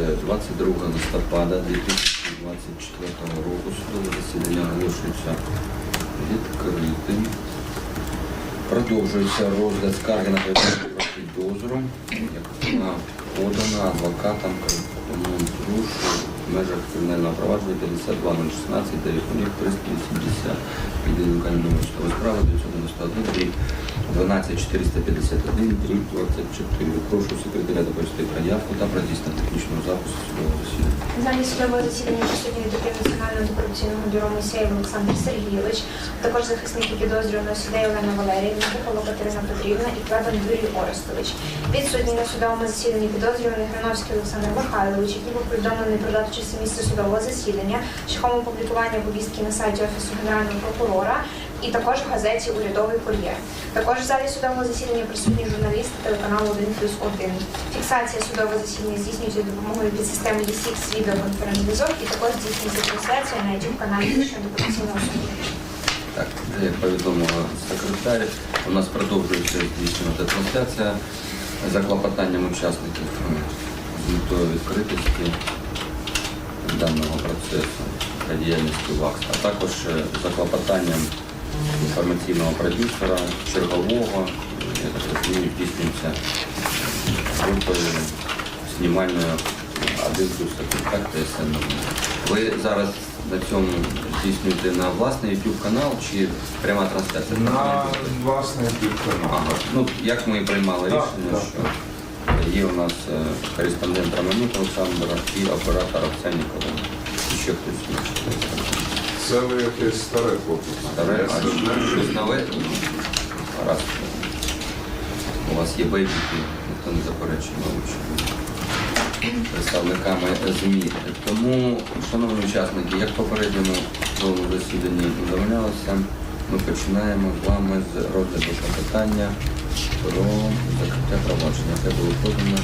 22 листопада 2024 року. Судове засідання оголошується відкритим. Продовжується розгляд скарги на про підозру, яка подана адвокатом Комунтрушу межах кримінального провадження 52016 9 380 єдиного кримінального судової справи 991 дріб 12451 дріб 24. Прошу секретаря доповісти про явку та про дійсно технічного запису судового засідання. Залі судового засідання присутній детектив Національного антикорупційного бюро Мойсеєв Олександр Сергійович, також захисники підозрюваного суддя Олена Валеріївна, Кухова Катерина Петрівна і Клебан Юрій Орестович. Відсутній на судовому засіданні підозрюваний Грановський Олександр Михайлович, який був повідомлений про дату часу місця судового засідання шляхом опублікування повістки на сайті Офісу Генерального прокурора і також в газеті Урядовий кур'єр. Також в залі судового засідання присутні журналісти телеканалу 1 плюс 1. Фіксація судового засідання здійснюється допомогою підсистеми DSX відеоконференц-зв'язок і також здійснюється трансляція на YouTube каналі антикорупційного суду. Так, як повідомила секретар, у нас продовжується здійснювати трансляція за клопотанням учасників е, з метою відкритості даного процесу та діяльності ВАКС, а також е, за клопотанням інформаційного продюсера, чергового, я так розумію, здійснюється групою знімальною один плюс так, ТСН. Ви зараз на цьому здійснюєте на власний YouTube канал чи пряма трансляція? На власний півканал. Ага. Ну, як ми і приймали рішення, що є у нас е, кореспондент Романюк Олександра і оператор Овсянникова. І ще хтось інший. Це ви якесь старе фото. Старе, а щось нове? Раз. У вас є бейбіки, ніхто не заперечує, мабуть, представниками ЗМІ. Тому, шановні учасники, як в попередньому засіданні повідомлялося, ми починаємо з вами з розгляду питання про закриття провадження, яке було подано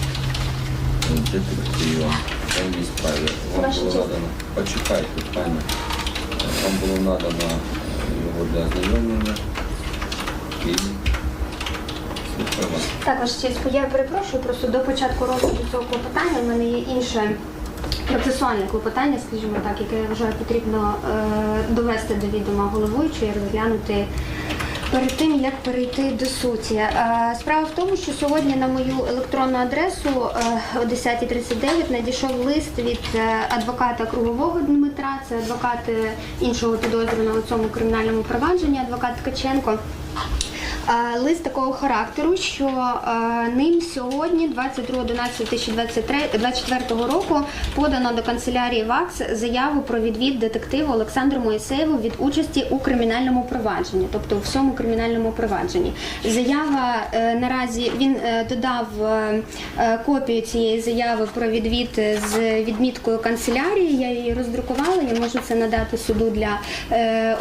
детективом даній справі. Вам було надано, почекайте, пані, вам було надано е, його для ознайомлення і слухаю вас. Так, ваша честь, я перепрошую, просто до початку розгляду цього клопотання в мене є інше процесуальне клопотання, скажімо так, яке я вважаю потрібно е, довести до відома головуючої розглянути. Перед тим як перейти до суті, Е, справа в тому, що сьогодні на мою електронну адресу е, о 10.39 надійшов лист від е, адвоката кругового Дмитра, це адвокат іншого підозрюваного в цьому кримінальному провадженні, адвокат Ткаченко. Лист такого характеру, що ним сьогодні, 22.11.2024 року, подано до канцелярії ВАКС заяву про відвід детективу Олександру Моїсеєву від участі у кримінальному провадженні, тобто у всьому кримінальному провадженні. Заява е, наразі він е, додав е, копію цієї заяви про відвід з відміткою канцелярії. Я її роздрукувала. Я можу це надати суду для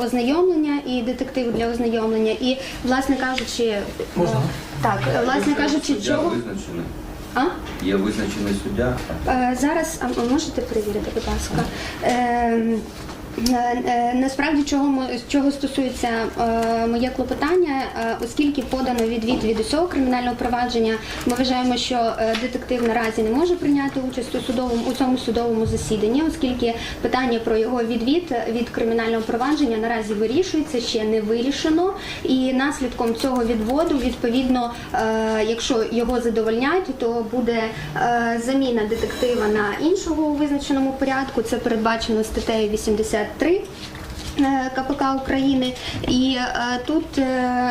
ознайомлення і детективу для ознайомлення. І, власне кажучи, Можна? так, е, власне кажучи, чого визначений. а? Є визначений суддя. Е, Зараз а можете перевірити, будь ласка. Е, е, е, Е, е, насправді, чого чого стосується е, моє клопотання, оскільки подано відвід від усього кримінального провадження, ми вважаємо, що детектив наразі не може прийняти участь у судовому у цьому судовому засіданні, оскільки питання про його відвід від кримінального провадження наразі вирішується, ще не вирішено. І наслідком цього відводу, відповідно, якщо його задовольняють, то буде заміна детектива на іншого у визначеному порядку. Це передбачено статтею 80 3 КПК України, і е, тут е,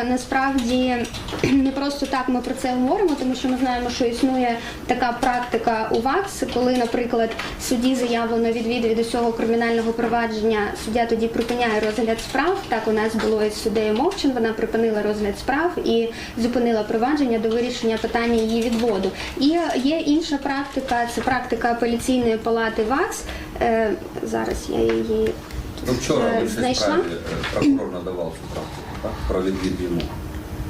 насправді не просто так ми про це говоримо, тому що ми знаємо, що існує така практика у ВАКС, коли, наприклад, судді заявлено відвід від усього кримінального провадження, суддя тоді припиняє розгляд справ. Так у нас було із суддею Мовчин. Вона припинила розгляд справ і зупинила провадження до вирішення питання її відводу. І є інша практика, це практика апеляційної палати ВАКС. Е, зараз я її Ну, вчора Е, в іншій знайшла? е, прокурор надавав цю практику, так? Про відвід йому.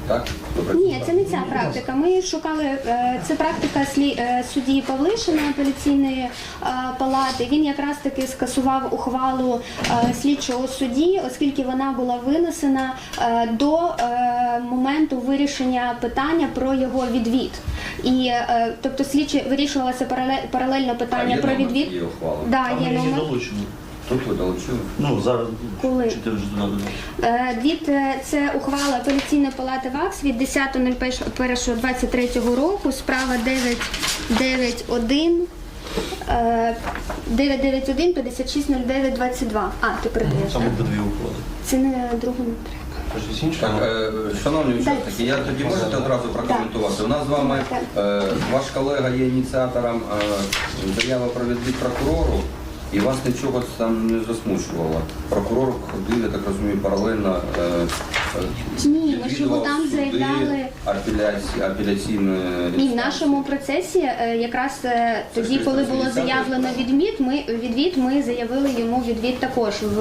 Так? Ви Ні, це не ця практика. Ми шукали е, це практика слі- е, судді Павлишина апеляційної е, палати. Він якраз таки скасував ухвалу е, слідчого судді, оскільки вона була винесена е, до е, моменту вирішення питання про його відвід. І е, тобто слідчі вирішувалося парале- паралельно А, питання є про номер відвід. цієї ухвали? Да, є номер. долучено. Тут ви долучили? Ну, зараз Коли? чи ти вже туди додав? Е, Від е, це ухвала апеляційної палати ВАКС від 10.01.23 року. Справа 991 е, 991 560922. А, ти передаєш. Там так? обидві уходи. Це не другу не треба. Щось інше? Так, е, шановні учасники, я тоді можете одразу прокоментувати. У нас з вами е, ваш колега є ініціатором е, заяви про відвід прокурору, і вас нічого там не засмучувало. Прокурор ходив, я так розумію, паралельно. е, е, Ні, ми ж його там заявляли. апеляції, апеляційної Ні, в нашому процесі е, якраз е, тоді, коли було 380 заявлено відміт, ми відвід, ми заявили йому відвід також в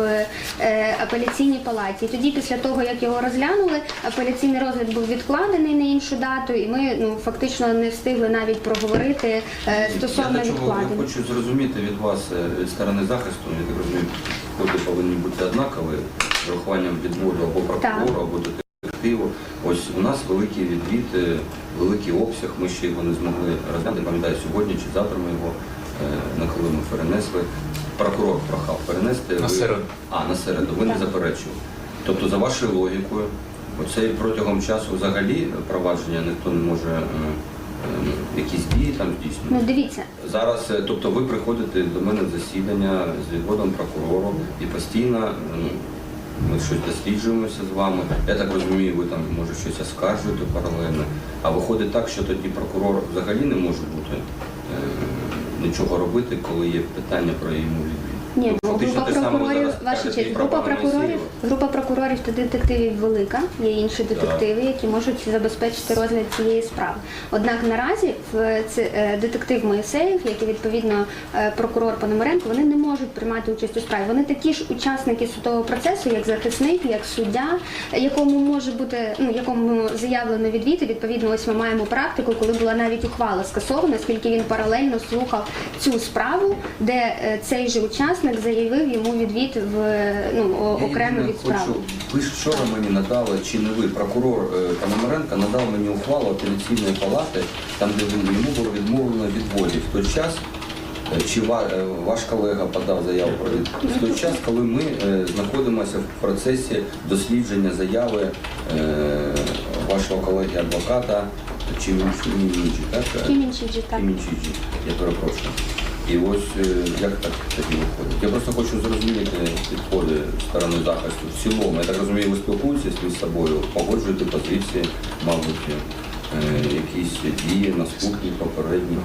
е, апеляційній палаті. І тоді, після того як його розглянули, апеляційний розгляд був відкладений на іншу дату, і ми ну фактично не встигли навіть проговорити е, стосовно я до чого я відкладення. хочу зрозуміти від вас е, від сторони захисту, я так розумію, коди повинні бути однакові з урахуванням відводу або прокурору, або детективу. Ось у нас великий відвід, великий обсяг, ми ще його не змогли розглянути, пам'ятаю сьогодні чи завтра ми його е, на коли ми перенесли. Прокурор прохав перенести. На ви- середу. А, на середу, ви не заперечували. Тобто, за вашою логікою, оцей протягом часу взагалі провадження ніхто не може е, якісь дії там здійснювати. Ну дивіться, Зараз, е, тобто ви приходите до мене в засідання з відводом прокурору і постійно ну, ми щось досліджуємося з вами. Я так розумію, ви там може щось оскаржуєте паралельно. А виходить так, що тоді прокурор взагалі не може бути е, нічого робити, коли є питання про йому. Ні, Ну, фактично група саме прокурорів, зараз ваша честь, група прокурорів, група прокурорів та детективів велика. Є інші детективи, які можуть забезпечити розгляд цієї справи. Однак наразі в це е, детектив Моїсеєв, як і відповідно е, прокурор Пономаренко, вони не можуть приймати участь у справі. Вони такі ж учасники судового процесу, як захисник, як суддя, якому може бути ну якому заявлено відвід. І відповідно, ось ми маємо практику, коли була навіть ухвала скасована, оскільки він паралельно слухав цю справу, де е, цей же учасник заявив йому відвід в е, ну Я окремо єдине від справи. хочу, ви ж вчора мені надали, чи не ви, прокурор е, Пономаренко надав мені ухвалу апеляційної палати, там де він- йому було відмовлено відводі. В той час, е, чи ва- е, ваш колега подав заяву про відвід, в той час, коли ми е, знаходимося в процесі дослідження заяви е, вашого колеги-адвоката Чимінчі, так? Кімінчіджі, так. Кімінчіджі, я перепрошую. І ось е, як так тоді виходить? Я просто хочу зрозуміти підходи сторони захисту. В цілому, я так розумію, ви спілкуєтеся між собою, погоджуєте позиції, мабуть, е, якісь дії, наступні, попередні.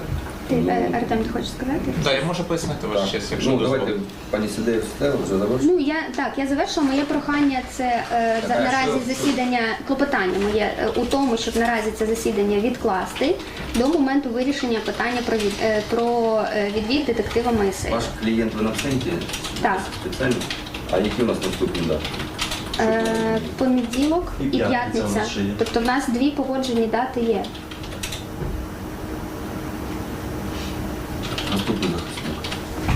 Ти е, Артем, ти хочеш сказати? Да, я можу пояснити так. ваш честь, якщо ну, дозволите. давайте, пані Сидеєв, все, вже завершуємо. Ну я так, я завершила моє прохання. Це е, за а наразі що- засідання клопотання моє е, у тому, щоб наразі це засідання відкласти до моменту вирішення питання про від е, про е, відвід детектива Моїсея. Ваш клієнт в абсенті? Так. Спеціально? А які у нас наступні дати? Е, понеділок І і п'ятниця. Тобто в нас дві погоджені дати є. Наступний захисник. Так,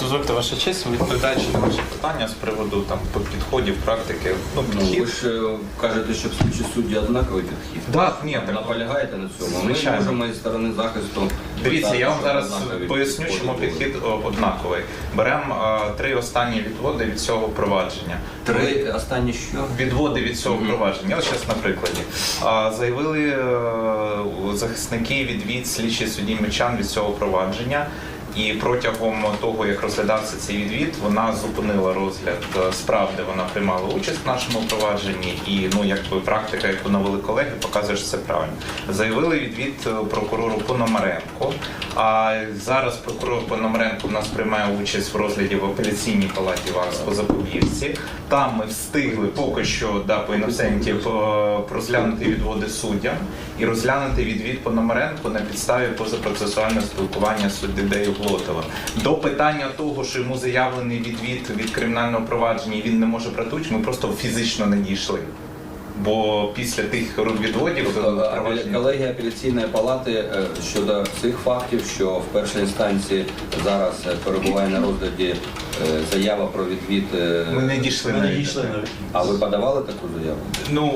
дозвольте ваша честь, відповідаючи на ваші питання з приводу там підходів, практики. Ну, Ну, ви ж е, кажете, що в слідчі судді однаковий підхід. Так, ні, так. Наполягаєте на цьому. Звичайно. Ми можемо із сторони захисту. Дивіться, я вам зараз поясню, чому підхід однаковий. Беремо е, три останні відводи від цього провадження. Три останні що? Відводи від цього провадження. Ось зараз на прикладі. Заявили е, захисники відвід слідчий судді Мечан від цього провадження. І протягом того, як розглядався цей відвід, вона зупинила розгляд е, справ, де вона приймала участь в нашому провадженні. І ну, якби практика, яку навели колеги, показує, що це правильно. Заявили відвід е, прокурору Пономаренко. А зараз прокурор Пономаренко у нас приймає участь в розгляді в апеляційній палаті ВАКС по запобіжці. Там ми встигли поки що да, по іносенті е, розглянути відводи суддям і розглянути відвід Пономаренко на підставі позапроцесуального спілкування з суддею До питання того, що йому заявлений відвід від кримінального провадження і він не може брати участь, ми просто фізично не дійшли. Бо після тих відводів провадження Колегія апеляційної палати е, щодо цих фактів, що в першій інстанції зараз е, перебуває на розгляді заява про відвід. е, ми не дійшли Ми не дійшли навіть. А ви подавали таку заяву? Ну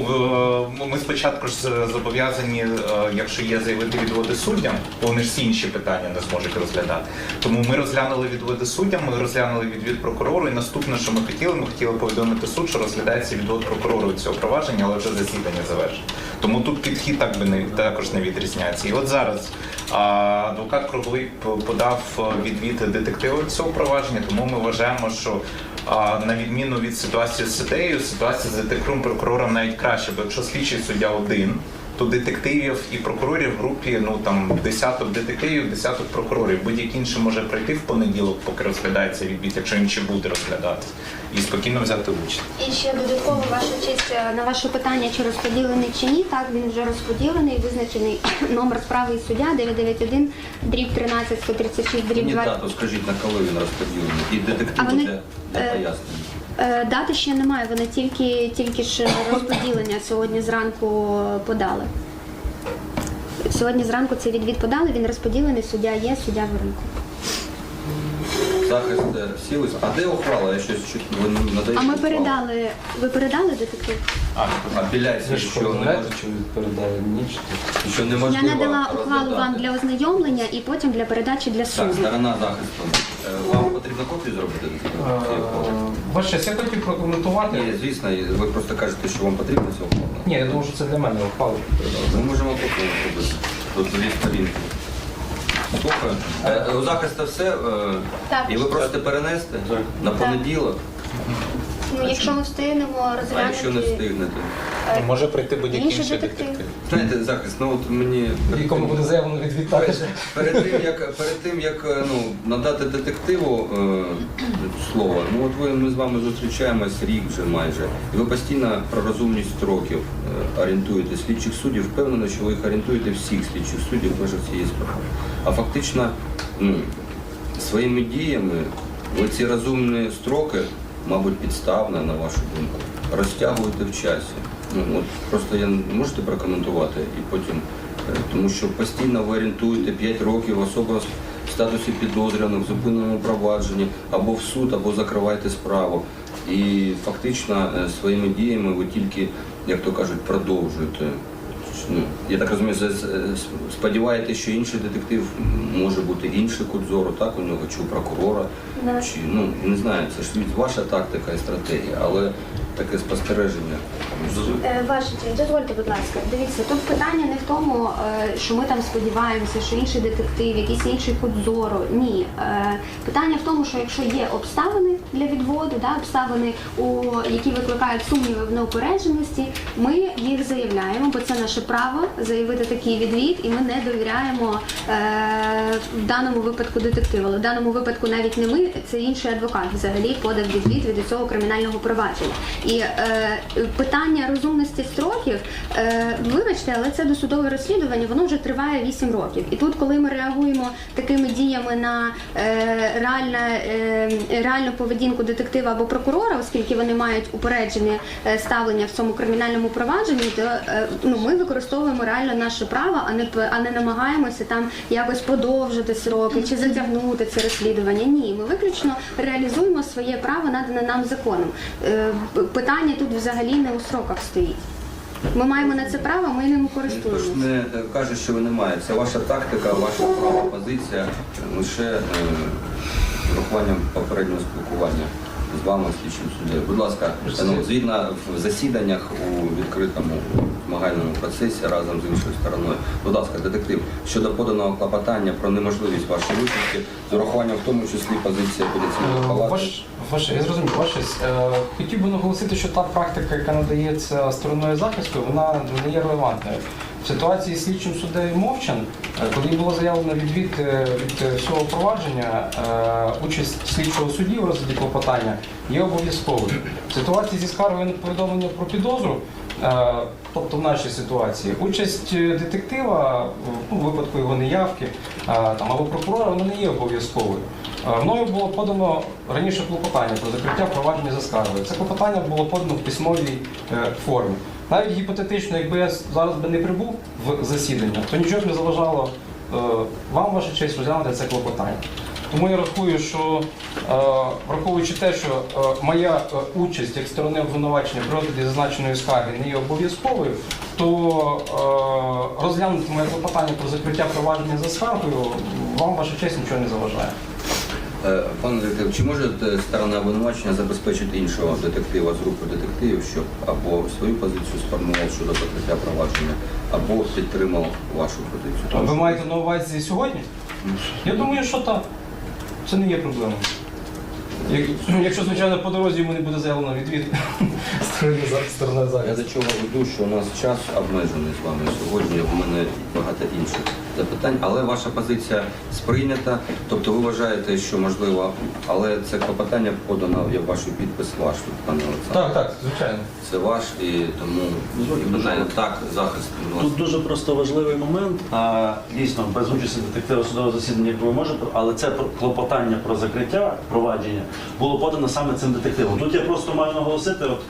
е, ми спочатку ж зобов'язані, е, якщо є заявити відводи суддям, то вони ж всі інші питання не зможуть розглядати. Тому ми розглянули відводи суддям, ми розглянули відвід прокурору. І наступне, що ми хотіли, ми хотіли повідомити суд, що розглядається відвод прокурору цього провадження, але вже засідання завершено. Тому тут підхід так би не також не відрізняється. І от зараз адвокат Круглий подав е, відвід детективу цього провадження, тому ми вважаємо, що на відміну від ситуації з суддею, ситуація з детективом прокурором навіть краще, бо якщо слідчий суддя один, то детективів і прокурорів в групі ну там десяток детективів, десяток прокурорів. Будь-який інший може прийти в понеділок, поки розглядається відвід, якщо він ще буде розглядатись, і спокійно взяти участь. І ще додатково ваша честь е, на ваше питання, чи розподілений чи ні. Так він вже розподілений, визначений номер справи і суддя 991 дріб 13 136 дріб Ні 2. дату, скажіть, на коли він розподілений. І А детективу вони, для, для е, пояснення. Е, Дати ще немає, вони тільки, тільки ж розподілення сьогодні зранку подали. Сьогодні зранку цей відвід подали, він розподілений, суддя є, суддя в ринку. Захист е, сіли. А де ухвала? Я щось чуть ви не надаєте. А ми ухвалу? передали. Ви передали детектив? А, Ви ж що не може, чи ви передали мені, чи то? що Я надала ухвалу розглядати. вам для ознайомлення і потім для передачі для Так, сторона захисту. Е, Вам потрібно копію зробити? цієї ухвали? Ваше, я хотів прокоментувати. Ні, звісно, ви просто кажете, що вам потрібно ця ухвала. Ні, я думаю, що це для мене ухвали. Ми можемо копію зробити. Тут дві сторінки. Слухаю. Е, У захисту все, е, Так. і ви просите перенести на понеділок, Ну, якщо ми встигнемо а якщо не розглянути встигнете. е, Може прийти будь-який інший інший детектив. детектив. Знаєте, захист, ну от мені Якому буде заявлено відвід також. перед тим, як перед тим, як е, ну, надати детективу е, слово, ну от ви ми з вами зустрічаємось рік вже майже. І ви постійно про розумність строків е, орієнтуєте слідчих суддів. Впевнено, що ви їх орієнтуєте всіх слідчих суддів в межах цієї справи. А фактично, ну, своїми діями ви ці розумні строки, мабуть, підставно, на вашу думку, розтягуєте в часі. Ну, от просто я можете прокоментувати і потім, е, тому що постійно ви орієнтуєте 5 років особа в статусі підозрюваних, в зупиненому провадженні або в суд, або закриваєте справу. І фактично е, своїми діями ви тільки, як то кажуть, продовжуєте. Ну, я так розумію, сподіваєтеся, що інший детектив може бути інший кут зору, так у нього чи у прокурора, Да. чи ну не знаю, це ж ваша тактика і стратегія, але таке спостереження. Е, Ваша честь, дозвольте, будь ласка. Дивіться, тут питання не в тому, е, що ми там сподіваємося, що інший детектив, якийсь інший кут зору. Ні. Е, Питання в тому, що якщо є обставини для відводу, да, обставини, які викликають сумніви в неупередженості, ми їх заявляємо, бо це наше право заявити такий відвід, і ми не довіряємо в даному випадку детективу. Але в даному випадку навіть не ми, це інший адвокат взагалі подав відвід від цього кримінального провадження. І е, питання розумності строків, е, вибачте, але це досудове розслідування, воно вже триває 8 років. І тут, коли ми реагуємо такими діями на е, реальне, е, реальну поведінку детектива або прокурора, оскільки вони мають упереджене е, ставлення в цьому кримінальному провадженні, то е, ну, ми використовуємо реально наше право, а не а не намагаємося там якось подовжити сроки чи затягнути це розслідування. Ні, ми виключно реалізуємо своє право надане нам законом. Е, Питання тут взагалі не у сроках стоїть. Ми маємо на це право, ми ним користуємося. ж не е, каже, що ви не маєте. Це ваша тактика, ваша права позиція лише е, з попереднього спілкування з вами, слідчим суддею. Будь ласка, ну, згідно в засіданнях у відкритому змагальному процесі разом з іншою стороною. Будь ласка, детектив, щодо поданого клопотання про неможливість вашої участі, з урахуванням в тому числі позиції апеляційної Е, палати. Ваш, ваше, я зрозумів, ваше, хотів би наголосити, що та практика, яка надається стороною захисту, вона не є релевантною. В ситуації з слідчим суддею Мовчан, е, коли було заявлено відвід е, від е, всього провадження, участь слідчого судді в розгляді клопотання є обов'язковою. В ситуації зі скаргою на повідомлення про підозру, тобто в нашій ситуації, участь детектива ну, у випадку його неявки там, або прокурора вона не є обов'язковою. Мною було подано раніше клопотання про закриття провадження за скаргою. Це клопотання було подано в письмовій формі. Навіть гіпотетично, якби я зараз би не прибув в засідання, то нічого б не заважало е, вам, ваша честь, розглянути це клопотання. Тому я рахую, що е, враховуючи те, що е, моя участь як сторони обвинувачення при зазначеної скарги не є обов'язковою, то розглянути моє клопотання про закриття провадження за скаргою вам, ваша честь, нічого не заважає. Е, Пане детектив, чи може е, сторона обвинувачення забезпечити іншого детектива з групи детективів, щоб або свою позицію сформував щодо закриття провадження, або підтримав вашу позицію? А Ви маєте на увазі сьогодні? Я думаю, що так. Це не є проблемою. Як- Якщо, звичайно, по дорозі йому не буде заявлено відвід сторони за- сторони Я захисту. до чого веду, що у нас час обмежений з вами сьогодні. У мене багато інших запитань, але ваша позиція сприйнята. Тобто ви вважаєте, що можливо, але це клопотання подано, я бачу підпис ваш, тут, пане Олександр. Так, так, звичайно. Це ваш і тому і питання так, захист. Тут дуже просто важливий момент. А, дійсно, без участі детектива судового засідання, як ви можете, але це клопотання про закриття провадження було подано саме цим детективом. Тут я просто маю наголосити, от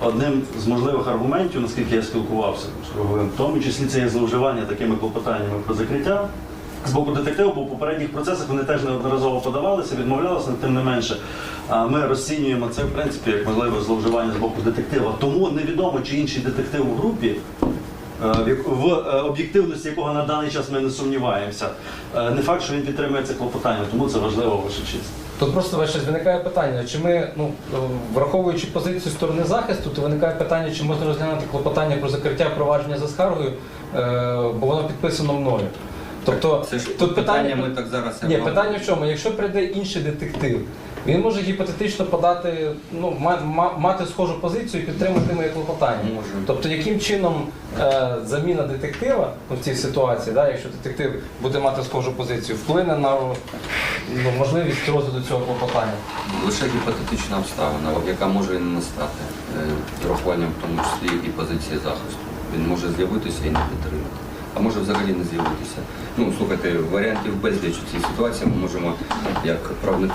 одним з можливих аргументів, наскільки я спілкувався в тому числі це є зловживання такими клопотаннями про закриття. З боку детективу, бо в попередніх процесах вони теж неодноразово подавалися, відмовлялися, тим не менше. Ми розцінюємо це в принципі як можливе зловживання з боку детектива. Тому невідомо, чи інший детектив у групі е, в е, об'єктивності якого на даний час ми не сумніваємося. Е, Не факт, що він підтримує це клопотання, тому це важливо ваша честь. Тут просто ваше виникає питання, чи ми, ну, враховуючи позицію сторони захисту, то виникає питання, чи можна розглянути клопотання про закриття провадження за скаргою, е, бо воно підписано мною. Тобто Це ж тут питання, питання ми так зараз Ні, питання в чому? Якщо прийде інший детектив, він може гіпотетично подати, ну, ма- ма- мати схожу позицію і підтримати моє клопотання. Може. Тобто, яким чином е, заміна детектива в цій ситуації, да, якщо детектив буде мати схожу позицію, вплине на ну, можливість розгляду цього клопотання? Лише гіпотетична обставина, яка може і не настати, е, з урахуванням в тому числі і позиції захисту. Він може з'явитися і не підтримати. А може взагалі не з'явитися. Ну, слухайте, варіантів безліч у цій ситуації ми можемо, як правники,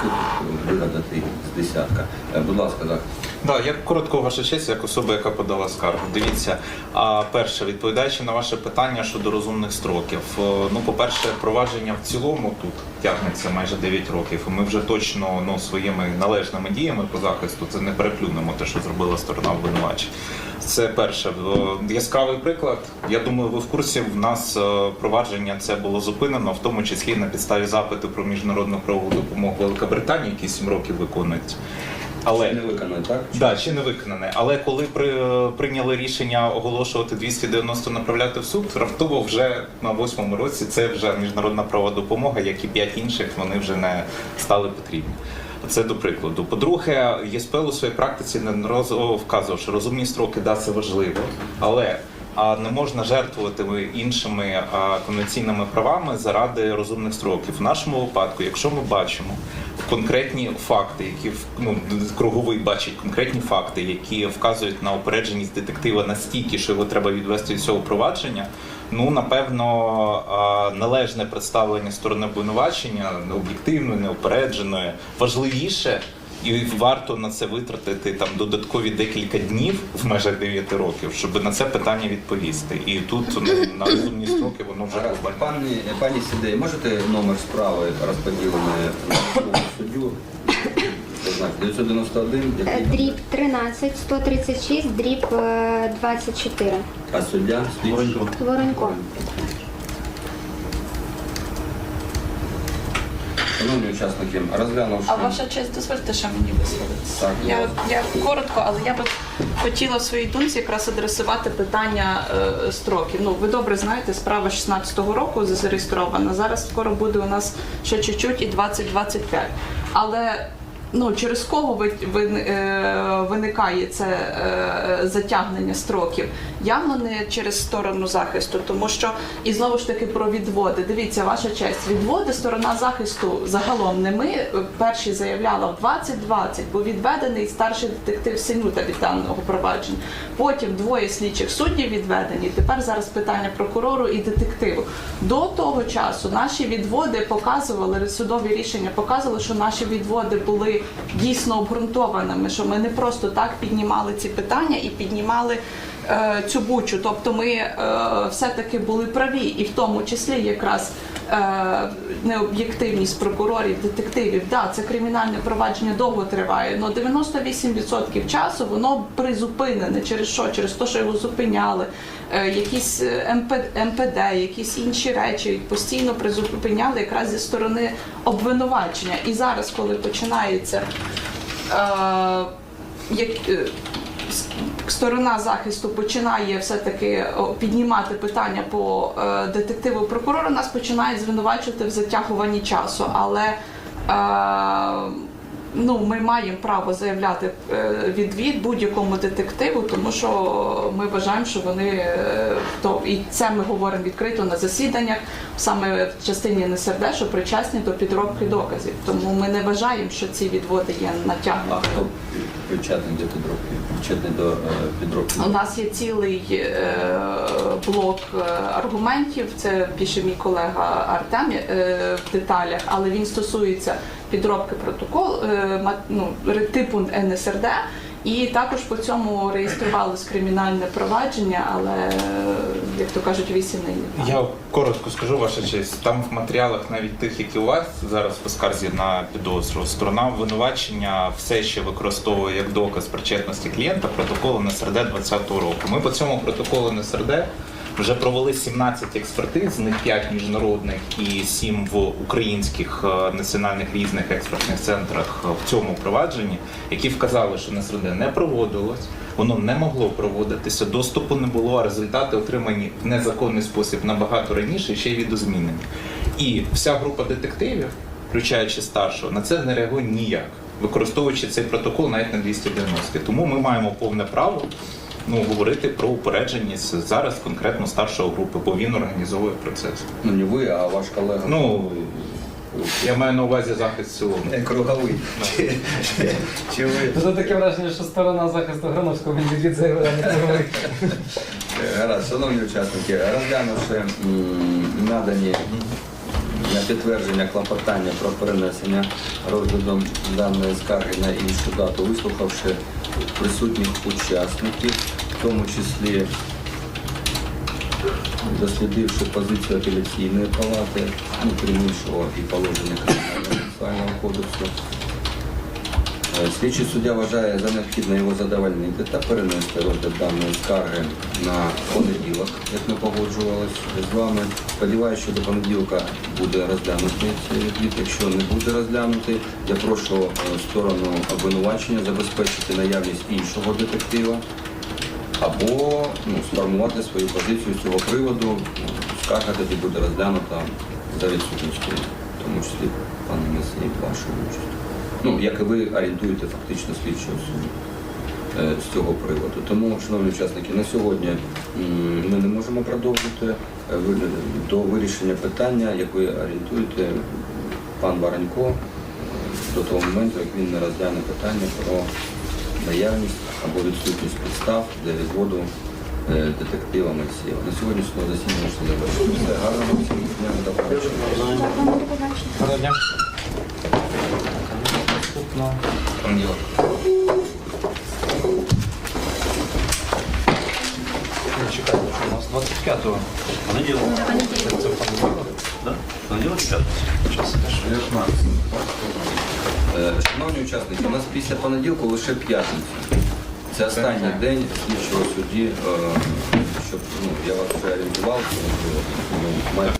вигадати з десятка. Е, Будь ласка, захист. Да, я коротко ваша честь, як особа, яка подала скаргу. Дивіться, а перше, відповідаючи на ваше питання щодо розумних строків. е, Ну, по-перше, провадження в цілому тут тягнеться майже 9 років. Ми вже точно ну, своїми належними діями по захисту це не переплюнемо те, що зробила сторона обвинувачення. Це перше. Е, Яскравий приклад. Я думаю, ви в курсі. В нас провадження це було зупинено, в тому числі на підставі запиту про міжнародну правову допомогу Великобританії, які 7 років виконують. Але Не виконано, так? Да, ще не виконане. Але коли при, прийняли рішення оголошувати 290 направляти в суд, раптово вже на восьмому році це вже міжнародна права допомога, як і п'ять інших, вони вже не стали потрібні. Це до прикладу. По-друге, ЄСПЛ у своїй практиці неодноразово вказував, що розумні строки да, це важливо, але не можна жертвувати іншими конвенційними правами заради розумних строків. В нашому випадку, якщо ми бачимо конкретні факти, які ну, круговий бачить конкретні факти, які вказують на опередженість детектива настільки, що його треба відвести від цього провадження. Ну напевно, належне представлення сторони обвинувачення, об'єктивної, неопередженої, важливіше. І варто на це витратити там додаткові декілька днів в межах 9 років, щоб на це питання відповісти. І тут ну, на розумні строки воно вже глобально. Пані, пані Сідей, можете номер справи розподілений на суддю? Це значить 991, Е, який Дріб 13, 136, дріб е, 24. а суддя слідчий? Воронько. Воронько. Шановні учасники, розглянувши... А ваша честь, дозвольте ще мені висловитися. Так, Я, я коротко, але я би хотіла в своїй думці якраз адресувати питання е, строків. Ну, ви добре знаєте, справа 16-го року зареєстрована. Зараз скоро буде у нас ще чуть-чуть і 2025. Але ну, через кого е, виникає це е, затягнення строків? Явно не через сторону захисту, тому що і знову ж таки про відводи. Дивіться, ваша честь, відводи сторона захисту загалом не ми перші заявляла в 2020, бо відведений старший детектив Синюта від даного провадження. Потім двоє слідчих суддів відведені. Тепер зараз питання прокурору і детективу. До того часу наші відводи показували судові рішення, показували, що наші відводи були дійсно обґрунтованими, що ми не просто так піднімали ці питання і піднімали цю бучу. Тобто ми е, все-таки були праві, і в тому числі якраз е, необ'єктивність прокурорів, детективів. Да, це кримінальне провадження довго триває, але 98% часу воно призупинене. Через що? Через те, що його зупиняли, е, якісь е, МПД, якісь інші речі постійно призупиняли якраз зі сторони обвинувачення. І зараз, коли починається. Е, як, е, сторона захисту починає все-таки піднімати питання по е, детективу прокурора, нас починають звинувачувати в затягуванні часу. Але е, ну, ми маємо право заявляти е, відвід будь-якому детективу, тому що ми вважаємо, що вони то і це ми говоримо відкрито на засіданнях, саме в частині НСРД, що причасні до підробки доказів. Тому ми не вважаємо, що ці відводи є хто причетний до підробки? Причетний до е, підробки? У нас є цілий е, блок е, аргументів. Це пише мій колега Артем в деталях, але він стосується підробки протокол ма- ну, типу НСРД. І також по цьому реєструвалось кримінальне провадження, але як то кажуть, вісім є. Я коротко скажу, ваша честь. Там в матеріалах навіть тих, які у вас зараз по скарзі на підозру, сторона обвинувачення все ще використовує як доказ причетності клієнта протокол НСРД 2020 року. Ми по цьому протоколу НСРД вже провели 17 експертиз, з них 5 міжнародних і 7 в українських е, національних різних експертних центрах в цьому провадженні, які вказали, що НСРД не проводилось, воно не могло проводитися, доступу не було, а результати отримані в незаконний спосіб набагато раніше ще й відозмінені. І вся група детективів, включаючи старшого, на це не реагує ніяк, використовуючи цей протокол навіть на 290. Тому ми маємо повне право ну, говорити про упередженість зараз конкретно старшого групи, бо він організовує процес. Ну не ви, а ваш колега. Ну, Я маю на увазі захист цілому. Круговий. Чи, ви Це таке враження, що сторона захисту Грановського він відвід заявила не. Гаразд, шановні учасники, розглянувши надані на підтвердження клопотання про перенесення розгляду даної скарги на іншу дату, вислухавши присутніх учасників, в тому числі дослідивши позицію апеляційної палати, ну, крім і положення Кримінального кодексу, Е, Слідчий суддя вважає за необхідне його задовольнити та перенести розгляд даної скарги на понеділок, як ми погоджувалися з вами. Сподіваюся, що до понеділка буде розглянутий цей відвід. Якщо не буде розглянутий, я прошу е, сторону обвинувачення забезпечити наявність іншого детектива або ну, сформувати свою позицію з цього приводу. Скарга тоді буде розглянута за відсутністю, в тому числі пане Месії, вашої участі. Ну, як і ви орієнтуєте фактично слідчого суду е, з цього приводу. Тому, шановні учасники, на сьогодні ми не можемо продовжити е, до вирішення питання, як ви орієнтуєте пан Баранько е, до того моменту, як він не розгляне питання про наявність або відсутність підстав для відводу е, детектива Мельсієва. На сьогодні судове засідання можна завершити. Все гарного всім дня до побачення. Наступна. Понеділок. Ну, що у нас 25-го. Понеділок. Це понеділок. Да? Понеділок чи п'ятниця? 19. Е, Шановні учасники, у нас після понеділку лише п'ятниця. Це останній день слідчого судді, е, щоб ну, я вас вже орієнтував, що ви маєте